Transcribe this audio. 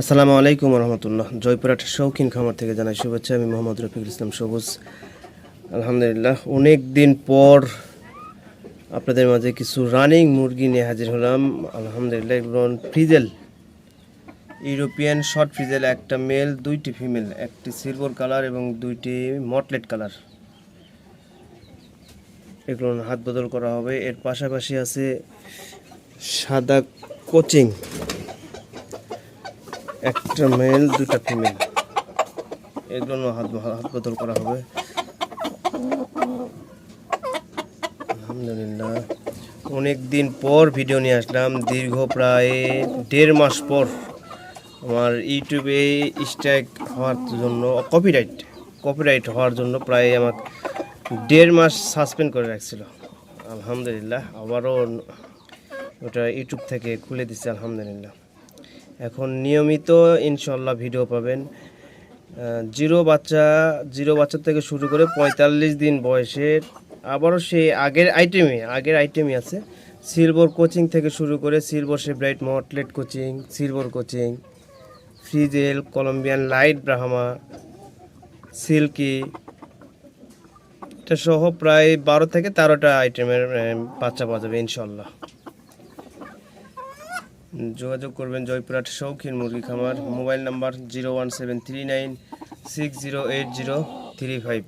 আসসালামু আলাইকুম রহমতুল্লাহ জয়পুরহাট শৌখিন খামার থেকে জানাই শুভেচ্ছা। আমি মোহাম্মদ রফিকুল ইসলাম সবুজ। আলহামদুলিল্লাহ, অনেক দিন পর আপনাদের মাঝে কিছু রানিং মুরগি নিয়ে হাজির হলাম। আলহামদুলিল্লাহ, এগুলো ফ্রিজেল। ইউরোপিয়ান শর্ট ফ্রিজেল, একটা মেল দুইটি ফিমেল একটি সিলভার কালার এবং দুইটি মটলেট কালার এগুলো হাত বদল করা হবে। এর পাশাপাশি আছে সাদা কোচিং। একটা মেল দুটা ফিমেল এগুলো হাত হাত বদল করা হবে। আলহামদুলিল্লাহ। অনেক দিন পর ভিডিও নিয়ে আসলাম। দীর্ঘ প্রায় দেড় মাস পর আমার ইউটিউবে স্ট্রাইক হওয়ার জন্য কপিরাইট কপিরাইট হওয়ার জন্য প্রায় আমার দেড় মাস সাসপেন্ড করে রাখছিল। আলহামদুলিল্লাহ। আবারও ওটা ইউটিউব থেকে খুলে দিচ্ছে আলহামদুলিল্লাহ। এখন নিয়মিত ইনশাল্লাহ ভিডিও পাবেন। জিরো বাচ্চা জিরো বাচ্চা থেকে শুরু করে পঁয়তাল্লিশ দিন বয়সের আবারও সেই আগের আইটেমে আগের আইটেমই আছে। সিলভার কোচিং থেকে শুরু করে silver sebright mottled Cochin silver Cochin frizzle Columbian light Brahma silky এটা সহ প্রায় বারো থেকে তেরোটা আইটেমের বাচ্চা পাওয়া যাবে ইনশাল্লাহ যোগাযোগ করবেন জয়পুরহাট শৌখিন মুরগি খামার, mobile number zero one seven three nine six zero eight zero three five.